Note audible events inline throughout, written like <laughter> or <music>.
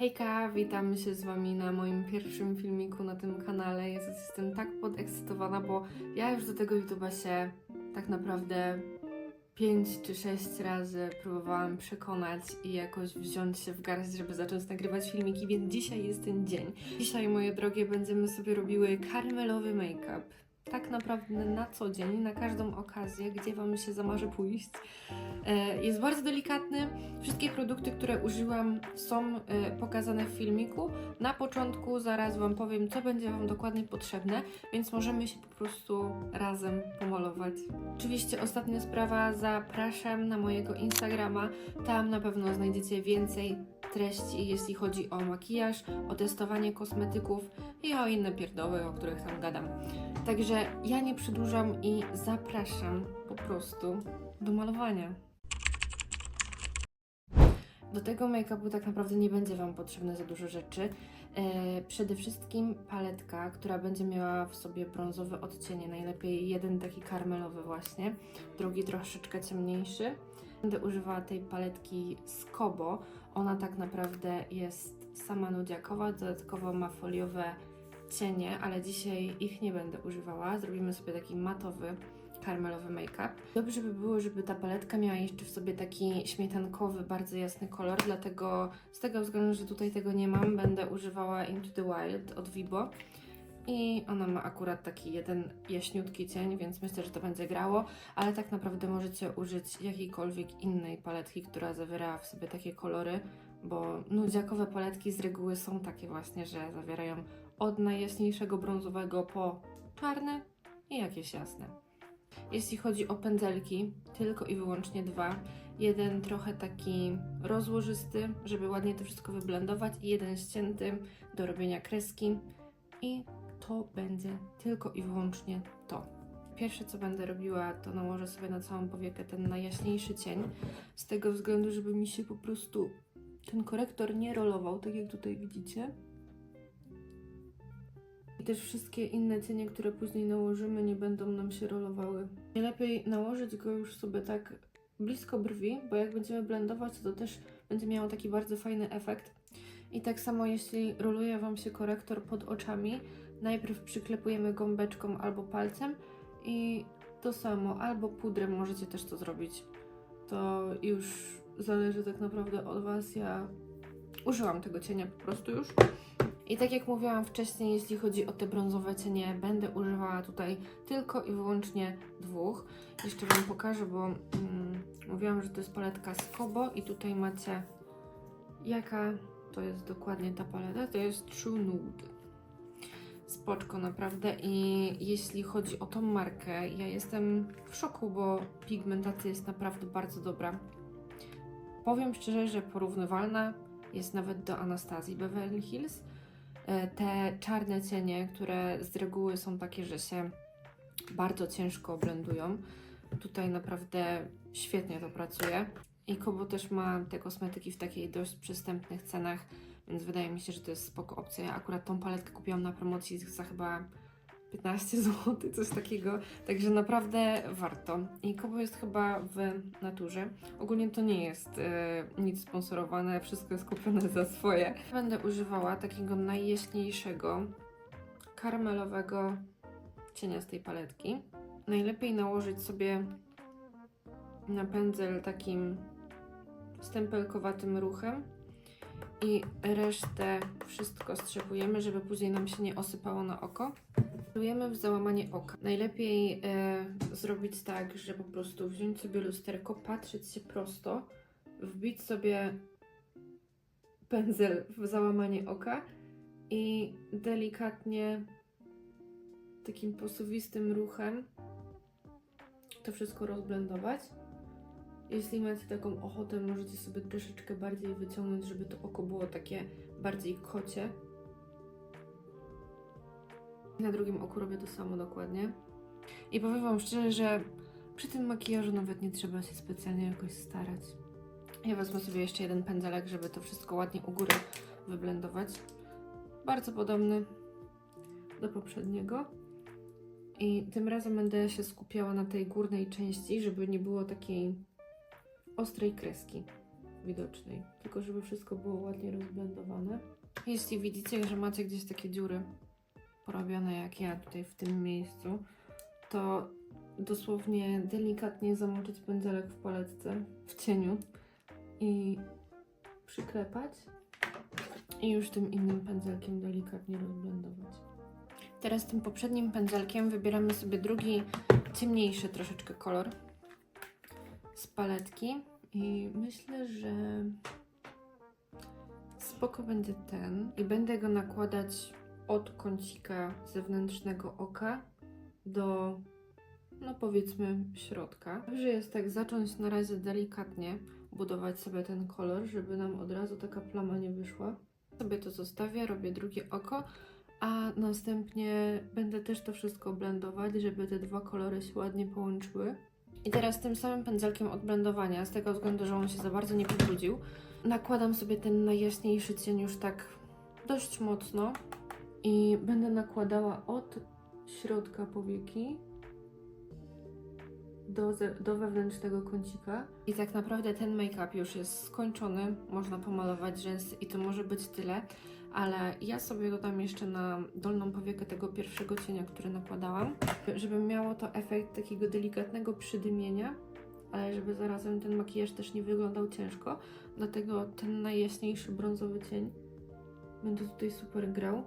Hejka, witam się z Wami na moim pierwszym filmiku na tym kanale. Jestem tak podekscytowana, bo ja już do tego YouTube'a się tak naprawdę 5 czy 6 razy próbowałam przekonać i jakoś wziąć się w garść, żeby zacząć nagrywać filmiki, więc dzisiaj jest ten dzień. Dzisiaj, moje drogie, będziemy sobie robiły karmelowy make-up. Tak naprawdę na co dzień, na każdą okazję, gdzie Wam się zamarzy pójść. E, Jest bardzo delikatny. Wszystkie produkty, które użyłam, są e, pokazane w filmiku. Na początku zaraz Wam powiem, co będzie Wam dokładnie potrzebne, więc możemy się po prostu razem pomalować. Oczywiście ostatnia sprawa, zapraszam na mojego Instagrama. Tam na pewno znajdziecie więcej treści, jeśli chodzi o makijaż, o testowanie kosmetyków i o inne pierdoły, o których tam gadam. Także ja nie przedłużam i zapraszam po prostu do malowania. Do tego make-upu tak naprawdę nie będzie Wam potrzebne za dużo rzeczy. E, przede wszystkim paletka, która będzie miała w sobie brązowe odcienie, najlepiej jeden taki karmelowy właśnie, drugi troszeczkę ciemniejszy. Będę używała tej paletki z Kobo. Ona tak naprawdę jest sama nudziakowa, dodatkowo ma foliowe cienie, ale dzisiaj ich nie będę używała. Zrobimy sobie taki matowy, karmelowy make-up. Dobrze by było, żeby ta paletka miała jeszcze w sobie taki śmietankowy, bardzo jasny kolor, dlatego z tego względu, że tutaj tego nie mam, będę używała Into the Wild od Vibo. I ona ma akurat taki jeden jaśniutki cień, więc myślę, że to będzie grało, ale tak naprawdę możecie użyć jakiejkolwiek innej paletki, która zawiera w sobie takie kolory, bo nudziakowe paletki z reguły są takie właśnie, że zawierają od najjaśniejszego brązowego po czarne i jakieś jasne. Jeśli chodzi o pędzelki, tylko i wyłącznie dwa. Jeden trochę taki rozłożysty, żeby ładnie to wszystko wyblendować, i jeden ścięty do robienia kreski. I to będzie tylko i wyłącznie to. Pierwsze co będę robiła, to nałożę sobie na całą powiekę ten najjaśniejszy cień, z tego względu, żeby mi się po prostu ten korektor nie rolował, tak jak tutaj widzicie. I też wszystkie inne cienie, które później nałożymy, nie będą nam się rolowały. Najlepiej nałożyć go już sobie tak blisko brwi, bo jak będziemy blendować, to też będzie miało taki bardzo fajny efekt. I tak samo jeśli roluje Wam się korektor pod oczami, najpierw przyklepujemy gąbeczką albo palcem i to samo, albo pudrem możecie też to zrobić. To już zależy tak naprawdę od Was. Ja użyłam tego cienia po prostu już. I tak jak mówiłam wcześniej, jeśli chodzi o te brązowe cienie, będę używała tutaj tylko i wyłącznie dwóch. Jeszcze Wam pokażę, bo mm, mówiłam, że to jest paletka z Kobo i tutaj macie jaka to jest dokładnie ta paleta. To jest True Nude. Spoczko naprawdę i jeśli chodzi o tą markę, ja jestem w szoku, bo pigmentacja jest naprawdę bardzo dobra. Powiem szczerze, że porównywalna jest nawet do Anastazji Beverly Hills. E, Te czarne cienie, które z reguły są takie, że się bardzo ciężko blendują, tutaj naprawdę świetnie to pracuje. I Kobo też ma te kosmetyki w takiej dość przystępnych cenach, więc wydaje mi się, że to jest spoko opcja. Ja akurat tą paletkę kupiłam na promocji za chyba 15 <laughs> zł, coś takiego, także naprawdę warto. I Kobo jest chyba w naturze. Ogólnie to nie jest e, nic sponsorowane, wszystko jest kupione za swoje. Będę używała takiego najjaśniejszego, karmelowego cienia z tej paletki. Najlepiej nałożyć sobie na pędzel takim stempelkowatym ruchem i resztę wszystko strzepujemy, żeby później nam się nie osypało na oko. Celujemy w załamanie oka. Najlepiej e, zrobić tak, że po prostu wziąć sobie lusterko, patrzeć się prosto, wbić sobie pędzel w załamanie oka i delikatnie takim posuwistym ruchem to wszystko rozblendować. Jeśli macie taką ochotę, możecie sobie troszeczkę bardziej wyciągnąć, żeby to oko było takie bardziej kocie. Na drugim oku robię to samo dokładnie. I powiem Wam szczerze, że przy tym makijażu nawet nie trzeba się specjalnie jakoś starać. Ja wezmę sobie jeszcze jeden pędzelek, żeby to wszystko ładnie u góry wyblendować. Bardzo podobny do poprzedniego. I tym razem będę się skupiała na tej górnej części, żeby nie było takiej ostrej kreski. widocznej. Tylko żeby wszystko było ładnie rozblendowane. Jeśli widzicie, że macie gdzieś takie dziury porobione jak ja tutaj w tym miejscu, to dosłownie delikatnie zamoczyć pędzelek w paletce w cieniu i przyklepać i już tym innym pędzelkiem delikatnie rozblendować. Teraz tym poprzednim pędzelkiem wybieramy sobie drugi, ciemniejszy troszeczkę kolor z paletki i myślę, że spoko będzie ten i będę go nakładać od kącika zewnętrznego oka do no powiedzmy środka. Dobrze jest tak zacząć na razie delikatnie budować sobie ten kolor, żeby nam od razu taka plama nie wyszła. Sobie to zostawię, robię drugie oko, a następnie będę też to wszystko blendować, żeby te dwa kolory się ładnie połączyły. I teraz tym samym pędzelkiem od blendowania, z tego względu, że on się za bardzo nie pobrudził, nakładam sobie ten najjaśniejszy cień już tak dość mocno i będę nakładała od środka powieki do, do wewnętrznego kącika. I tak naprawdę ten make-up już jest skończony. Można pomalować rzęsy i to może być tyle. Ale ja sobie dodam jeszcze na dolną powiekę tego pierwszego cienia, który nakładałam, żeby miało to efekt takiego delikatnego przydymienia, ale żeby zarazem ten makijaż też nie wyglądał ciężko. Dlatego ten najjaśniejszy brązowy cień będzie tutaj super grał.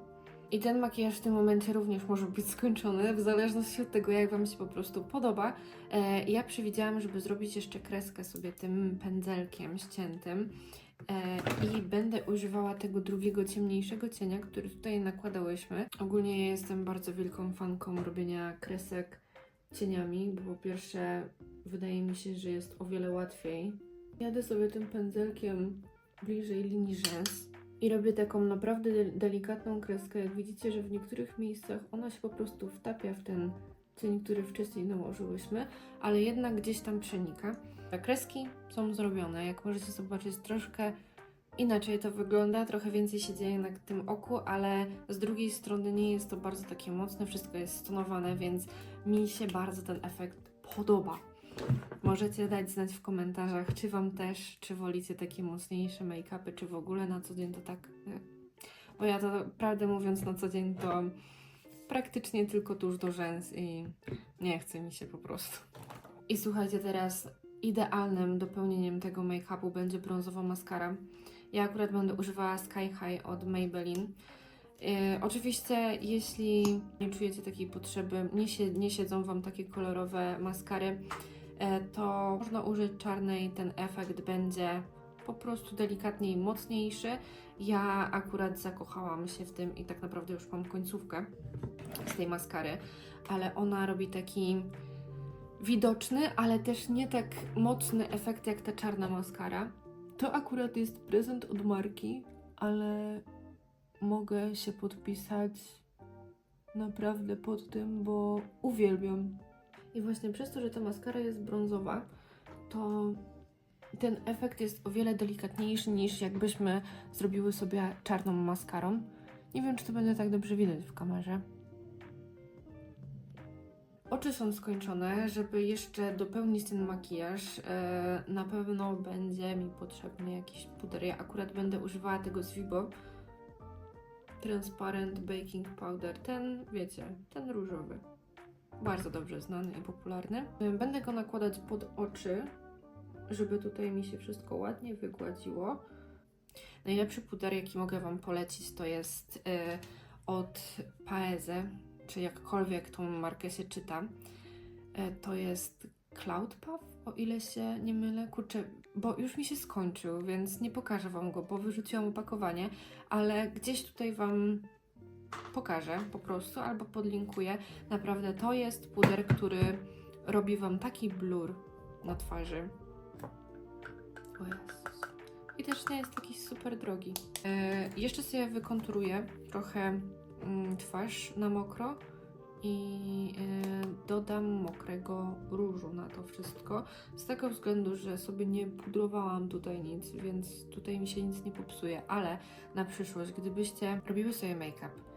I ten makijaż w tym momencie również może być skończony, w zależności od tego, jak Wam się po prostu podoba. E, ja przewidziałam, żeby zrobić jeszcze kreskę sobie tym pędzelkiem ściętym. E, I będę używała tego drugiego, ciemniejszego cienia, który tutaj nakładałyśmy. Ogólnie jestem bardzo wielką fanką robienia kresek cieniami, bo po pierwsze wydaje mi się, że jest o wiele łatwiej. Jadę sobie tym pędzelkiem bliżej linii rzęs i robię taką naprawdę del- delikatną kreskę. Jak widzicie, że w niektórych miejscach ona się po prostu wtapia w ten cień, który wcześniej nałożyłyśmy, ale jednak gdzieś tam przenika. Kreski są zrobione, jak możecie zobaczyć, troszkę inaczej to wygląda, trochę więcej się dzieje na tym oku, ale z drugiej strony nie jest to bardzo takie mocne, wszystko jest stonowane, więc mi się bardzo ten efekt podoba. Możecie dać znać w komentarzach, czy Wam też, czy wolicie takie mocniejsze make-upy, czy w ogóle na co dzień to tak. e, Bo ja to, prawdę mówiąc, na co dzień to praktycznie tylko tuż do rzęs i nie chce mi się po prostu. I słuchajcie, teraz idealnym dopełnieniem tego make-upu będzie brązowa maskara. Ja akurat będę używała Sky High od Maybelline. E, oczywiście, jeśli nie czujecie takiej potrzeby, nie, nie siedzą Wam takie kolorowe maskary, to można użyć czarnej. Ten efekt będzie po prostu delikatniej mocniejszy. Ja akurat zakochałam się w tym i tak naprawdę już mam końcówkę z tej maskary, ale ona robi taki widoczny, ale też nie tak mocny efekt jak ta czarna maskara. To akurat jest prezent od marki, ale mogę się podpisać naprawdę pod tym, bo uwielbiam. I właśnie przez to, że ta maskara jest brązowa, to ten efekt jest o wiele delikatniejszy niż jakbyśmy zrobiły sobie czarną maskarą. Nie wiem, czy to będzie tak dobrze widać w kamerze. Oczy są skończone. Żeby jeszcze dopełnić ten makijaż, e, na pewno będzie mi potrzebny jakiś puder. Ja akurat będę używała tego z Vibo. Transparent Baking Powder. Ten, wiecie, ten różowy. Bardzo dobrze znany i popularny. E, Będę go nakładać pod oczy, żeby tutaj mi się wszystko ładnie wygładziło. Najlepszy puder, jaki mogę Wam polecić, to jest e, od Paeze, czy jakkolwiek tą markę się czyta. E, to jest Cloud Puff, o ile się nie mylę. Kurczę, bo już mi się skończył, więc nie pokażę Wam go, bo wyrzuciłam opakowanie, ale gdzieś tutaj Wam pokażę po prostu albo podlinkuję. Naprawdę to jest puder, który robi Wam taki blur na twarzy. O Jezus. I też nie jest taki super drogi. E, jeszcze sobie wykonturuję trochę mm, twarz na mokro i e, dodam mokrego różu na to wszystko. Z tego względu, że sobie nie pudrowałam tutaj nic, więc tutaj mi się nic nie popsuje, ale na przyszłość, gdybyście robiły sobie make-up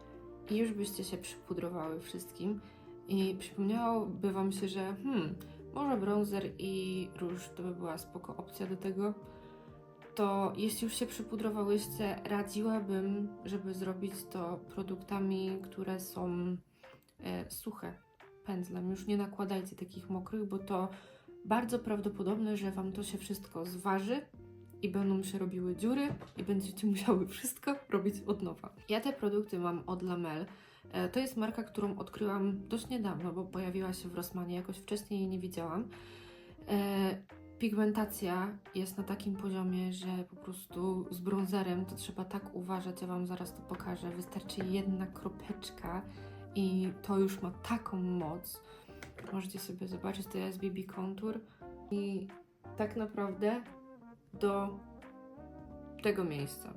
i już byście się przypudrowały wszystkim. I przypomniałoby Wam się, że hmm, może bronzer i róż to by była spoko opcja do tego, to jeśli już się przypudrowałyście, radziłabym, żeby zrobić to produktami, które są e, suche pędzlem. Już nie nakładajcie takich mokrych, bo to bardzo prawdopodobne, że Wam to się wszystko zważy i będą się robiły dziury i będziecie <laughs> musiały wszystko robić od nowa. Ja te produkty mam od Lamel. E, To jest marka, którą odkryłam dość niedawno, bo pojawiła się w Rossmanie, jakoś wcześniej jej nie widziałam. E, Pigmentacja jest na takim poziomie, że po prostu z bronzerem to trzeba tak uważać, ja Wam zaraz to pokażę. Wystarczy jedna kropeczka i to już ma taką moc. Możecie sobie zobaczyć, to jest BB Contour i tak naprawdę do tego miejsca.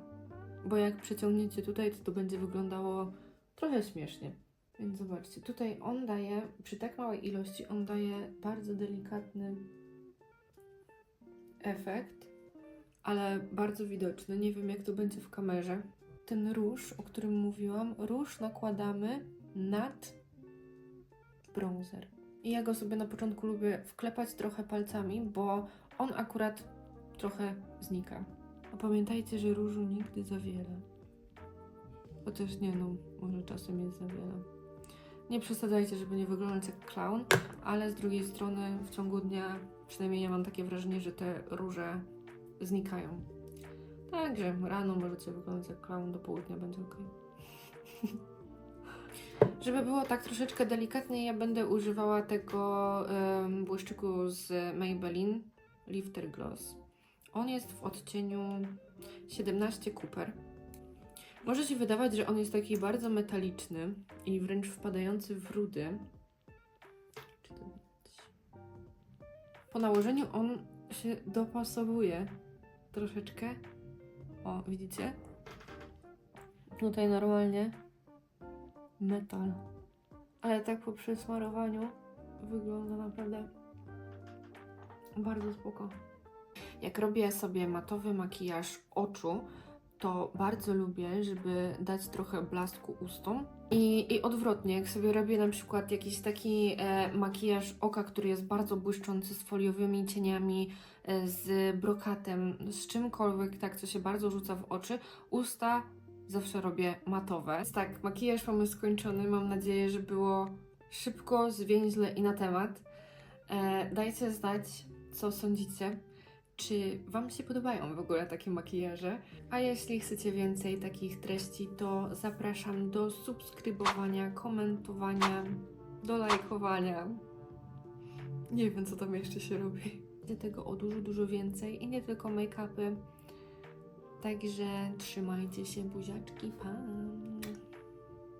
Bo jak przeciągniecie tutaj, to to będzie wyglądało trochę śmiesznie. Więc zobaczcie, tutaj on daje, przy tak małej ilości, on daje bardzo delikatny efekt, ale bardzo widoczny. Nie wiem, jak to będzie w kamerze. Ten róż, o którym mówiłam, róż nakładamy nad bronzer. I ja go sobie na początku lubię wklepać trochę palcami, bo on akurat trochę znika. A pamiętajcie, że różu nigdy za wiele. Chociaż nie no, może czasem jest za wiele. Nie przesadzajcie, żeby nie wyglądać jak clown, ale z drugiej strony w ciągu dnia, przynajmniej ja mam takie wrażenie, że te róże znikają. Także rano możecie wyglądać jak clown, do południa będzie ok. <laughs> Żeby było tak troszeczkę delikatnie, ja będę używała tego em, błyszczyku z Maybelline Lifter Gloss. On jest w odcieniu 17 Cooper. Może się wydawać, że on jest taki bardzo metaliczny i wręcz wpadający w rudy. Po nałożeniu on się dopasowuje troszeczkę. O, widzicie? Tutaj normalnie metal. Ale tak po przesmarowaniu wygląda naprawdę bardzo spoko. Jak robię sobie matowy makijaż oczu, to bardzo lubię, żeby dać trochę blasku ustom. I, I odwrotnie, jak sobie robię na przykład jakiś taki e, makijaż oka, który jest bardzo błyszczący, z foliowymi cieniami, e, z brokatem, z czymkolwiek, tak, co się bardzo rzuca w oczy, usta zawsze robię matowe. Więc tak, makijaż mamy skończony. Mam nadzieję, że było szybko, zwięźle i na temat. E, dajcie znać, co sądzicie. Czy Wam się podobają w ogóle takie makijaże? A jeśli chcecie więcej takich treści, to zapraszam do subskrybowania, komentowania, do lajkowania. Nie wiem, co tam jeszcze się robi. Tego o dużo, dużo więcej i nie tylko make-upy. Także trzymajcie się, buziaczki, pa!